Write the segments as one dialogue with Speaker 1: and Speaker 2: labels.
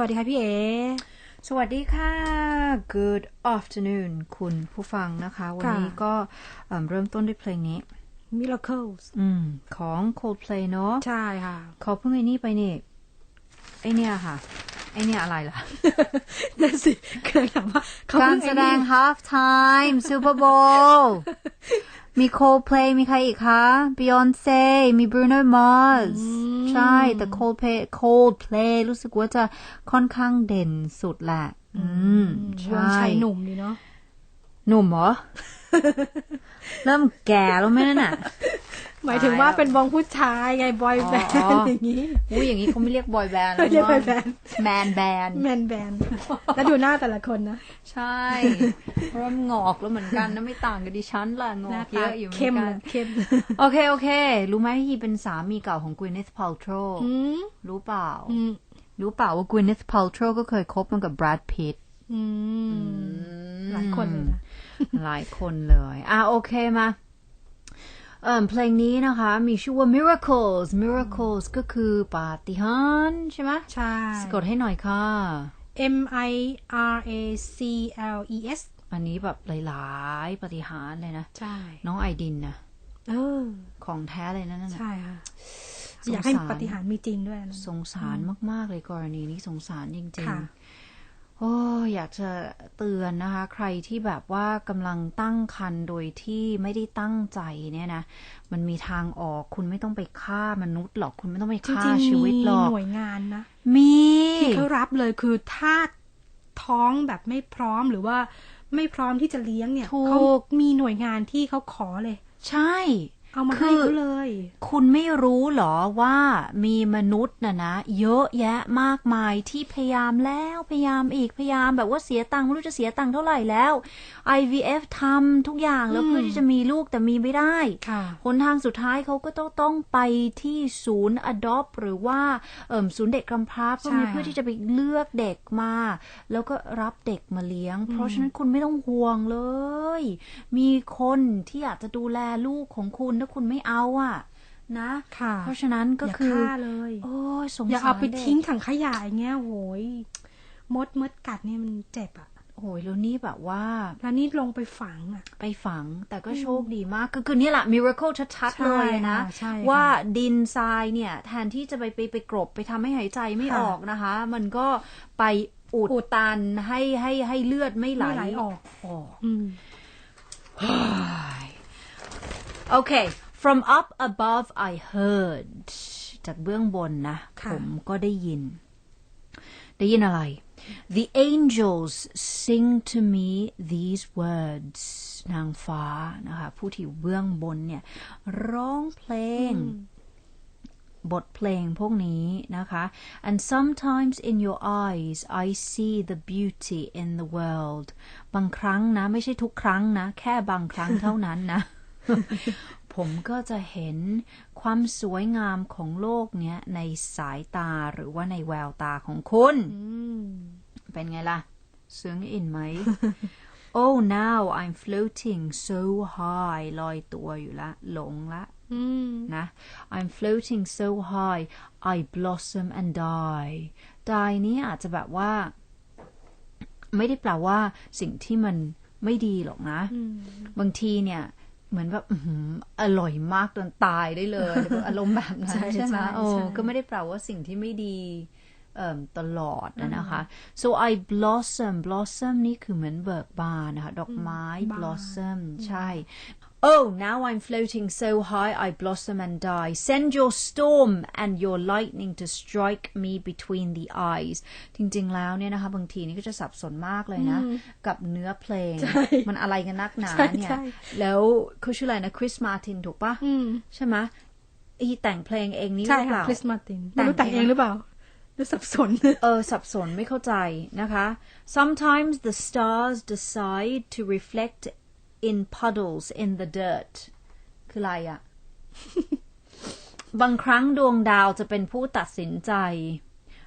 Speaker 1: วัสดีค่ะพี่เอ
Speaker 2: สวัสดีค่ะ Good afternoon คุณผู้ฟังนะคะ วันนี้ก็เอิ่มเริ่มต้นด้วยเพลงนี้
Speaker 1: Miracles
Speaker 2: อืม ของ Coldplay เนอะ
Speaker 1: ใช่ค่ะ
Speaker 2: เขาเพิ่งไอ้นี่ไปนี่ ไอเนี่ยค่ะ ไอเนี่ยอะไรล่ะ
Speaker 1: นั่นสิกำลังถามว่าเขา
Speaker 2: การ
Speaker 1: เพิ่ง
Speaker 2: แส
Speaker 1: ไอ้
Speaker 2: ด
Speaker 1: นี่
Speaker 2: ง half time Super Bowl มี Coldplay มีใครอีกคะ Beyonce มี Bruno Mars ใช่ แต่ Coldplay Coldplay รู้สึกว่าจะค่อนข้างเด่นสุดแหละ อืม
Speaker 1: ว
Speaker 2: ใช่
Speaker 1: งชายหนุ่มดีเนาะ
Speaker 2: หนุ่มเหรอ เริ่มแก่แล้วไหมนั่นน่ะ
Speaker 1: หมายถึงว่าเป็นวงผู้ชายไงบอยแบน
Speaker 2: อ๋อ
Speaker 1: ด์อย่างนี้
Speaker 2: อุ้ยอย่างนี้เขาไม่เรียกบอยแบนด์
Speaker 1: ไม่เรียก boy band
Speaker 2: แมนแบนด์
Speaker 1: แมนแบนด์แล้วดูหน้าแต่ละคนนะ
Speaker 2: ใช่เริ่มงอกแล้วเหมือนกันนะไม่ต่างกับดิฉันล่ะง
Speaker 1: ห
Speaker 2: อ
Speaker 1: น้าก
Speaker 2: เย
Speaker 1: ตา
Speaker 2: อะอยู่เหมือ
Speaker 1: เข้ม
Speaker 2: นกั
Speaker 1: เล
Speaker 2: น
Speaker 1: ยเข้ม
Speaker 2: โอเคโอเค รู้ไหมที่เป็นสามีเก่าของ Gwyneth Paltrow
Speaker 1: อืม
Speaker 2: รู้เปล่า
Speaker 1: อืม
Speaker 2: รู้เปล่าว่า Gwyneth Paltrow ก็เคยคบมันกับ Brad Pitt
Speaker 1: อืมหลายคนเลยนะ
Speaker 2: หลายคนเลย อะโอเคมา เอ่อเพลงนี้นะคะมีชื่อว่า Miracles Miracles ก็คือปาฏิหาริย์ใช่ไหม
Speaker 1: ใช่
Speaker 2: สะกดให้หน่อยค่ะ
Speaker 1: M I R A C L E S
Speaker 2: อันนี้แบบหลายๆปาฏิหาริย์เลยนะ
Speaker 1: ใช่
Speaker 2: น้องไอดินนะ
Speaker 1: เออ
Speaker 2: ของแท้เลยนะนั่นน่ะ
Speaker 1: ใช่ค่ะ
Speaker 2: สงสาร
Speaker 1: อยากให้ปฏิหารย์มีจริงด้วยนะ
Speaker 2: สงสารมาก ๆ เลยกรณีนี้สงสารจริง
Speaker 1: ค่ะ
Speaker 2: ๆ โอ้อยากจะเตือนนะคะ ใครที่แบบว่ากำลังตั้งคันโดยที่ไม่ได้ตั้งใจเนี่ยนะมันมีทางออกคุณไม่ต้องไปฆ่ามนุษย์หรอกคุณไม่ต้องไป
Speaker 1: จริ
Speaker 2: ฆ่าง
Speaker 1: ๆ
Speaker 2: ชี
Speaker 1: มี
Speaker 2: วิตหรอก
Speaker 1: หน่วยงานนะ
Speaker 2: มี
Speaker 1: ที่เขารับเลยคือถ้าท้องแบบไม่พร้อมหรือว่าไม่พร้อมที่จะเลี้ยงเนี่ย
Speaker 2: ถูก
Speaker 1: เขามีหน่วยงานที่เขาขอเลย
Speaker 2: ใช่
Speaker 1: เอามา
Speaker 2: คื
Speaker 1: ให้
Speaker 2: อ
Speaker 1: เขาเลย
Speaker 2: คุณไม่รู้เหรอว่ามีมนุษย์น่ะนะเยอะแยะมากมายที่พยายามแล้วพยายามอีกพยายามแบบว่าเสียตังค์ไม่รู้จะเสียตังค์เท่าไหร่แล้ว IVF ทำทุกอย่างแล้วเพื่อที่จะมีลูกแต่มีไม่ได้
Speaker 1: ค่ะ
Speaker 2: หนทางสุดท้ายเขาก็ต้องต้องไปที่ศูนย์ adopt หรือว่าเอ่มศูนย์เด็กกำพร้าพวกนี้
Speaker 1: ใช่
Speaker 2: เพื่อที่จะไปเลือกเด็กมา แล้วก็รับเด็กมาเลี้ยง เพราะฉะนั้นคุณไม่ต้องห่วงเลย มีคนที่อยากจะดูแลลูกของคุณถ้าคุณไม่เอาอะนะ
Speaker 1: ค่ะ
Speaker 2: เพราะฉะนั้นก็
Speaker 1: อย่า
Speaker 2: คือ
Speaker 1: ฆ่าเลย
Speaker 2: โอ้ยสง
Speaker 1: อย่า
Speaker 2: สาร
Speaker 1: เอาไป
Speaker 2: เด็ก
Speaker 1: ทิ้งถังขยะอย่างเงี้ยโหยมดมดกัดเนี่ยมันเจ็บอะ
Speaker 2: โอ้ยแล้วนี่แบบว่า
Speaker 1: แล้วนี่ลงไปฝังอะ
Speaker 2: ไปฝังแต่ก็โชคดีมากก็คือนี่แหละ miracle ชัด
Speaker 1: ใช่
Speaker 2: ๆเลยนะ
Speaker 1: ค่ะใช่ค่ะ
Speaker 2: ว่าดินทรายเนี่ย แทนที่จะไปไปไปกรบไปทำให้หายใจไม่
Speaker 1: ค่ะ
Speaker 2: ออกนะคะ มันก็ไปอุดตันให้ให้ให้เลือดไม่ไหล
Speaker 1: ไม่ไหลออก
Speaker 2: ออก
Speaker 1: อืม
Speaker 2: โอเค from up above I heard จากเบื้องบนนะ
Speaker 1: ค่ะ
Speaker 2: ผมก็ได้ยิน ได้ยินอะไร The angels sing to me these words นางฟ้านะคะ ผู้ที่อยู่เบื้องบนเนี่ย ร้องเพลงบทเพลงพวกนี้นะคะ and sometimes in your eyes I see the beauty in the world บางครั้งนะ ไม่ใช่ทุกครั้งนะ แค่บางครั้งเท่านั้นนะ ผมก็จะเห็นความสวยงามของโลกเนี้ยในสายตาหรือว่าในแววตาของคุณเป็นไงล่ะซึ้งอินไหม oh now I'm floating so high ลอยตัวอยู่ละ หลงละ
Speaker 1: อืม
Speaker 2: นะ I'm floating so high I blossom and die die นี้อาจจะแบบว่า ไม่ได้แปลว่าสิ่งที่มันไม่ดีหรอกนะ บางทีเนี่ย เหมือนแบบอื้อหืออร่อยมากจนตายได้เลยอารมณ์แบบนั้น
Speaker 1: ใช่
Speaker 2: ใช่ไหม
Speaker 1: ใช่
Speaker 2: โอ้
Speaker 1: ใช่
Speaker 2: ก็ไม่ได้แปลว่าสิ่งที่ไม่ดีเอ่มตลอดนะนะคะ so I blossom blossom นี่คือเหมือนเบิกบานนะคะ ดอกไม้
Speaker 1: บาน
Speaker 2: blossom ใช่ Oh, now I'm floating so high I blossom and die. Send your storm and your lightning to strike me between the eyes. จริงๆ แล้วเนี่ยนะคะบางทีนี่ก็จะสับสนมากเลยนะ กับเนื้อเพลง มันอะไรกันนักหนา
Speaker 1: ใช่
Speaker 2: เนี่ย
Speaker 1: ใช่
Speaker 2: แล้วเขาชื่ออะไรนะคริสมาตินถูกปะ
Speaker 1: อืม
Speaker 2: ใช่ไหมอีแต่งเพลงเองนี่ห
Speaker 1: ใช่
Speaker 2: รือเป
Speaker 1: ค่ะ
Speaker 2: ล่า
Speaker 1: คริสมาตินไม่รู้แต่งเองหรือเปล่าหรือสับสน
Speaker 2: เออสับสนไม่เข้าใจนะคะ sometimes the stars decide to reflect in puddles in the dirt คืออะไรอะบางครั้งดวงดาวจะเป็นผู้ตัดสินใจ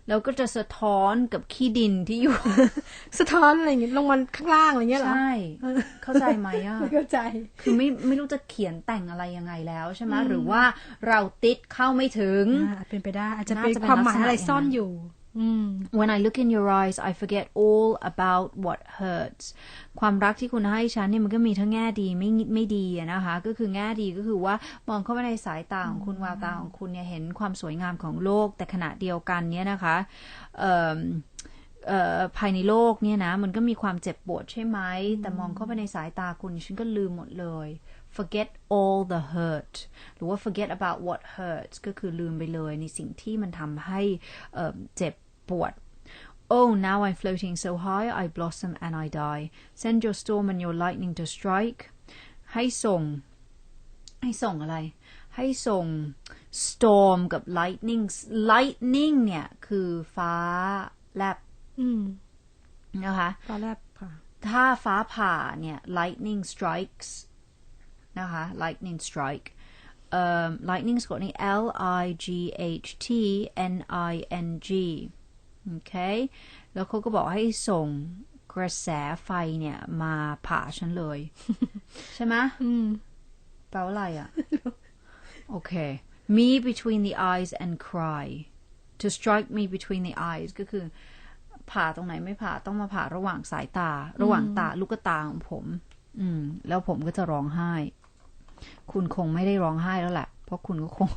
Speaker 2: แล้วก็จะสะท้อนกับขี้ดินที่อยู่
Speaker 1: สะท้อนอะไรอย่างเงี้ยลงมาข้างล่างอะไรเงี้ยเหรอ
Speaker 2: ใช่ เข้าใจไหมอะ
Speaker 1: ไม่เข้าใจ
Speaker 2: คือไม่ไม่รู้จะเขียนแต่งอะไรยังไงแล้วใช่ไหมหรือว่าเราติดเข้าไม่ถึง
Speaker 1: อ่าอาจเป็นไปได้ อาจจะ
Speaker 2: น่า
Speaker 1: เป็น
Speaker 2: จะเป็น
Speaker 1: ความหมาย
Speaker 2: ลักษณะ
Speaker 1: อะไร
Speaker 2: อย่างนั้น
Speaker 1: ซ่อนอยู่อืม
Speaker 2: When I look in your eyes I forget all about what hurts ความรักที่คุณให้ฉันเนี่ยมันก็มีทั้งแง่ดีไม่ไม่ดีนะคะ ก็คือแง่ดีก็คือว่ามองเข้าไปในสายตาของคุณแววตาของคุณเนี่ยเห็นความสวยงามของโลก แต่ขณะเดียวกันเนี่ยนะคะภายในโลกเนี่ยนะ มันก็มีความเจ็บปวดใช่ไหม แต่มองเข้าไปในสายตาคุณฉันก็ลืมหมดเลย forget all the hurt หรือว่า forget about what hurts ก็คือลืมไปเลยในสิ่งที่มันทำให้เอ่อเจ็บปวด Oh, now I'm floating so high, I blossom and I die. Send your storm and your lightning to strike. ให้ส่ง ให้ส่งอะไร ให้ส่ง storm กับ lightning lightning เนี่ย คือฟ้าแลบ
Speaker 1: อืม
Speaker 2: นะคะ
Speaker 1: ตอนแรกค่ะ
Speaker 2: ถ้าฟ้าผ่าเนี่ย lightning strikes นะคะ lightning strike เอ่อ lightning สะกดนี่ L I G H T N I N G โอเค แล้วเขาก็บอกให้ส่งกระแสไฟเนี่ย มาผ่าฉันเลย ใช่ไหม
Speaker 1: อืม
Speaker 2: แปลว่าอะไรอะ โอเค me between the eyes and cry to strike me between the eyes ก็คือ ผ่าตรงไหนไม่ผ่าต้องมาผ่าระหว่างสายตา ระหว่างตา ลูกตาของผม อืม แล้วผมก็จะร้องไห้ คุณคงไม่ได้ร้องไห้แล้วแหละ เพราะคุณก็คง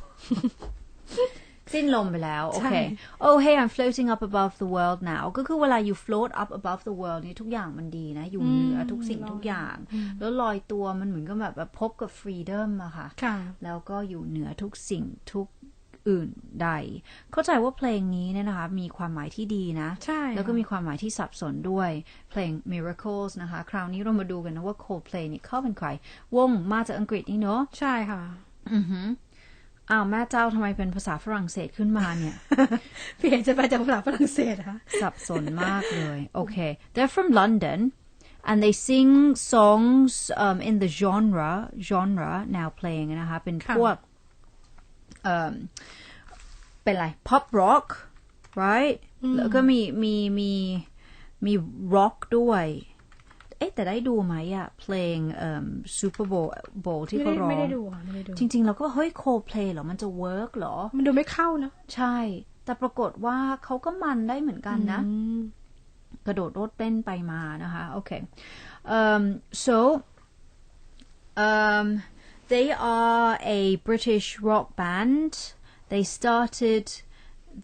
Speaker 2: สิ้นลมไปแล้ว โอเค
Speaker 1: ใช่
Speaker 2: oh hey I'm floating up above the world now ก็คือเวลา you float up above the world นี่ทุกอย่างมันดีนะ อยู่เหนือทุกสิ่งทุกอย่าง แล้วลอยตัวมันเหมือนกับแบบแบบพบกับ freedom อะค่ะ
Speaker 1: ค่ะ
Speaker 2: แล้วก็อยู่เหนือทุกสิ่งทุก อื่นใด เข้าใจว่าเพลงนี้เนี่ยนะคะ มีความหมายที่ดีนะ
Speaker 1: ใช่
Speaker 2: แล้วก็มีความหมายที่สับสนด้วย เพลง Miracles นะคะ คราวนี้เรามาดูกันนะว่า Coldplay นี่เขาเป็นใคร วงมาจากอังกฤษนี่เนาะ
Speaker 1: ใช่ค่ะ
Speaker 2: อือหืออ้าวแม่เจ้าทำไมเป็นภาษาฝรั่งเศสขึ้นมาเนี่ย
Speaker 1: พี่เอกจะไปจากภาษาฝรั่งเศสเหรอคะ
Speaker 2: สับสนมากเลย Okay they're from London and they sing songs um, in the genre genre now playing นะคะเป็นพวก เอ่อเป็นอะไร pop rock right แล้วก็มีมีมีมี rock ด้วย เอ๊ะแต่ได้ดูไหมอะเพลงเอ่อ Super Bowl Bowl ที่
Speaker 1: ไม่
Speaker 2: เขา
Speaker 1: ได้
Speaker 2: ร้อง
Speaker 1: ไม่ได้ดูค่ะไม่ได้ดู
Speaker 2: จริง ๆ เราก็ว่าเฮ้ย Coldplay เหรอ มันจะ work เหรอ
Speaker 1: มันดูไม่เข้าเนอะ
Speaker 2: ใช่ แต่ปรากฏว่าเขาก็มันได้เหมือนกันนะ
Speaker 1: อืม
Speaker 2: กระโดดโลดเต้นไปมานะคะ โอเค um, so um, they are a British rock band they started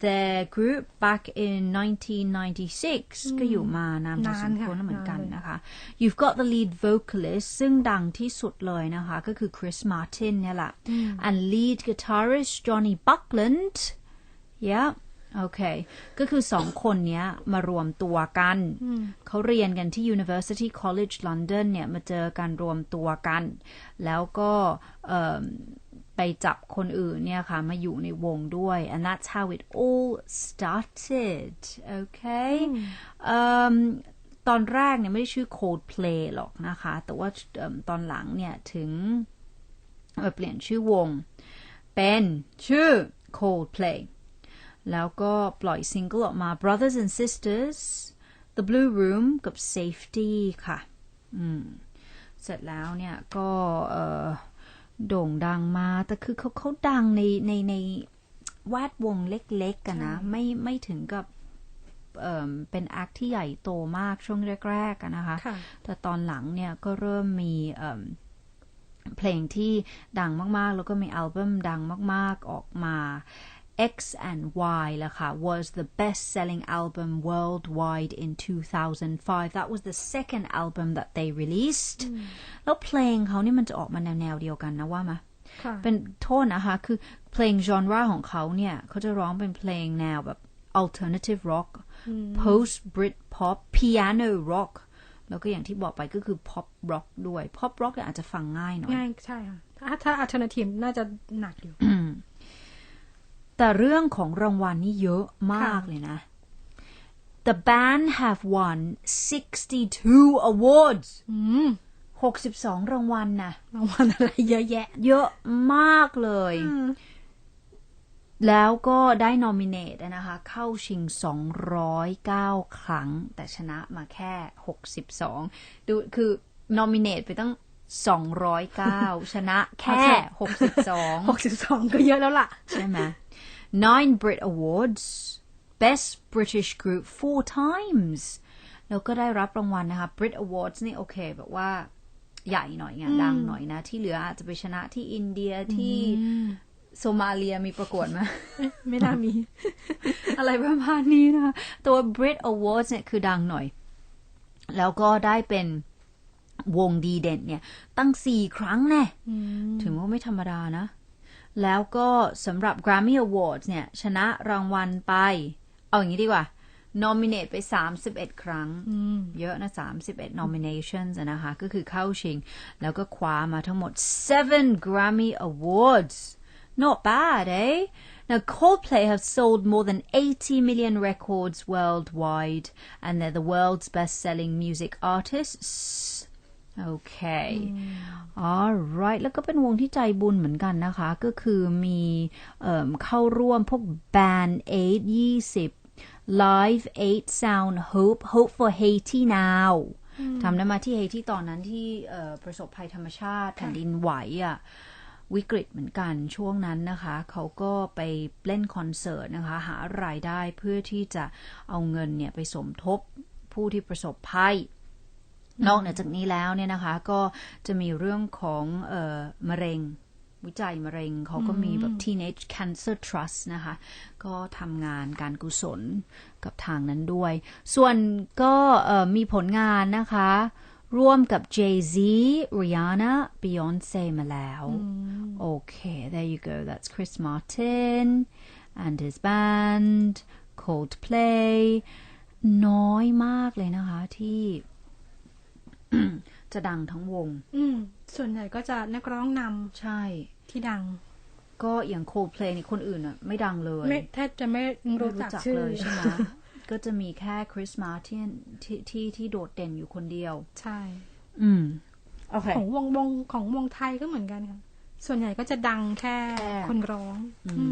Speaker 2: their group back in 1996 ก็อยู่มานานพอสมควรแล้วเหมือนกันนะคะ you've got the lead vocalist ซึ่งดังที่สุดเลยนะคะ ก็คือ Chris Martin เนี่ยแหละ and lead guitarist Johnny Buckland yeah โอเค ก็คือสองคนเนี้ยมารวมตัวกัน เขาเรียนกันที่ University College London เนี่ย มาเจอกันรวมตัวกัน แล้วก็เอิ่มไปจับคนอื่นเนี่ยค่ะ มาอยู่ในวงด้วย and that's how it all started okay เอิ่มตอนแรกเนี่ยไม่ได้ชื่อ Coldplay หรอกนะคะ แต่ว่าเอิ่มตอนหลังเนี่ยถึงเอ่อเปลี่ยนชื่อวง เป็นชื่อ Coldplay แล้วก็ปล่อยซิงเกิลออกมา Brothers and Sisters The Blue Room กับ Safety ค่ะ อืม เสร็จแล้วเนี่ยก็เอ่อโด่งดังมา แต่คือเขาเขาดังในในในแวดวงเล็กๆกันนะ ไม่ไม่ถึงกับเอ่อเป็นแอคที่ใหญ่โตมากช่วงแรกๆกันนะคะ
Speaker 1: ค่ะ
Speaker 2: แต่ตอนหลังเนี่ยก็เริ่มมีเอิ่มเพลงที่ดังมากๆ แล้วก็มีอัลบั้มดังมาก ๆออกมา X and Y ละค่ะ was the best selling album worldwide in 2005 that was the second album that they released แล้วเพลงเขานี่มันจะออกมาแนวแนวๆเดียวกันนะว่ามา
Speaker 1: ค่ะ
Speaker 2: เป็นโทษนะคะคือเพลงจอนราของเขาเนี่ยเขาจะร้องเป็นเพลงแนวแบบ alternative rock post Brit pop piano rock แล้วก็อย่างที่บอกไปก็คือ pop rock ด้วย pop rock เนี่ยอาจจะฟังง่ายหน่อย
Speaker 1: ง่าย ใช่ค่ะ ถ้าถ้าอัลเทอร์เนทีฟน่าจะหนักอยู่
Speaker 2: แต่เรื่องของรางวัลนี่เยอะมาก
Speaker 1: ค่ะ
Speaker 2: เลยนะ The band have won 62 awards
Speaker 1: อืม
Speaker 2: 62รางวัลนะ
Speaker 1: รางวัลอะไรเยอะแยะ
Speaker 2: เยอะมากเลย แล้วก็ได้นอมิเนตนะคะ เข้าชิง 209 ครั้ง แต่ชนะมาแค่ 62 ดูคือนอมิเนตไปตั้ง 209 ชนะแค่ 62
Speaker 1: หกสิบสองก็เยอะแล้วล่ะ
Speaker 2: ใช่ไหม nine Brit Awards Best British Group four times แล้วก็ได้รับรางวัลนะคะ Brit Awards นี่โอเค แบบว่าใหญ่หน่อยไงดังหน่อยนะ ที่เหลืออาจจะไปชนะที่อินเดียที่โซมาเลียมีประกวดไหม
Speaker 1: ไม่น่ามี
Speaker 2: อะไรประมาณนี้นะคะ ตัว Brit Awards เนี่ยคือดังหน่อย แล้วก็ได้เป็น วงดีเด่นเนี่ย ตั้งสี่ครั้งแน่ถือว่าไม่ธรรมดานะ แล้วก็สำหรับ Grammy Awards เนี่ย ชนะรางวัลไป เอาอย่างนี้ดีกว่า nominate ไป 31 ครั้ง เยอะนะ 31 nominations อะนะคะ ก็คือเข้าชิง แล้วก็คว้ามาทั้งหมด 7 Grammy Awards not bad eh now Coldplay have sold more than 80 million records worldwide and they're the world's best-selling music artists Okay alright แล้วก็เป็นวงที่ใจบุญเหมือนกันนะคะ ก็คือมีเอิ่มเข้าร่วมพวก Band 8 20 Live 8 Sound Hope Hope for Haiti now ทำได้มาที่เฮติตอนนั้นที่เอ่อประสบภัยธรรมชาติแผ่นดินไหวอะวิกฤตเหมือนกันช่วงนั้นนะคะ เขาก็ไปเล่นคอนเสิร์ตนะคะ หารายได้เพื่อที่จะเอาเงินเนี่ยไปสมทบผู้ที่ประสบภัย นอกเหนือจากนี้แล้วเนี่ยนะคะ ก็จะมีเรื่องของเอ่อมะเร็งวิจัยมะเร็งเขาก็มีแบบ Teenage Cancer Trust นะคะ ก็ทำงานการกุศลกับทางนั้นด้วย ส่วนก็เอ่อมีผลงานนะคะ ร่วมกับ Jay-Z Rihanna Beyonce มาแล้ว โอเค there you go that's Chris Martin and his band Coldplay น้อยมากเลยนะคะที่ จะดังทั้งวง
Speaker 1: อืม ส่วนใหญ่ก็จะนักร้องน
Speaker 2: ใช่ำ
Speaker 1: ที่ดัง
Speaker 2: ก็อย่าง Coldplay นี่คนอื่นอะ ไม่ดังเลย
Speaker 1: ไม่แทบจะไม่
Speaker 2: ไม่
Speaker 1: รู้จักชื่อ
Speaker 2: เลยใช่ไหมก็จะมีแค่ Chris Martin ที่ที่ที่โดดเด่นอยู่คนเดียว
Speaker 1: ใช่
Speaker 2: อืมโอเค
Speaker 1: ของวงวงของวงไทยก็เหมือนกันค่ะ ส่วนใหญ่ก็จะดังแค่
Speaker 2: แค่
Speaker 1: คนร้องอื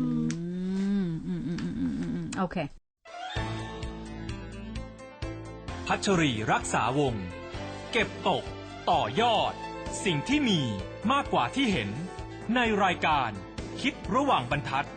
Speaker 1: ม
Speaker 2: อืม อืมอืมอืมอืมอืมโอเค
Speaker 3: พัชรีรักษาวงศ์ เก็บตก ต่อยอด สิ่งที่มีมากกว่าที่เห็น ในรายการคิดระหว่างบรรทัด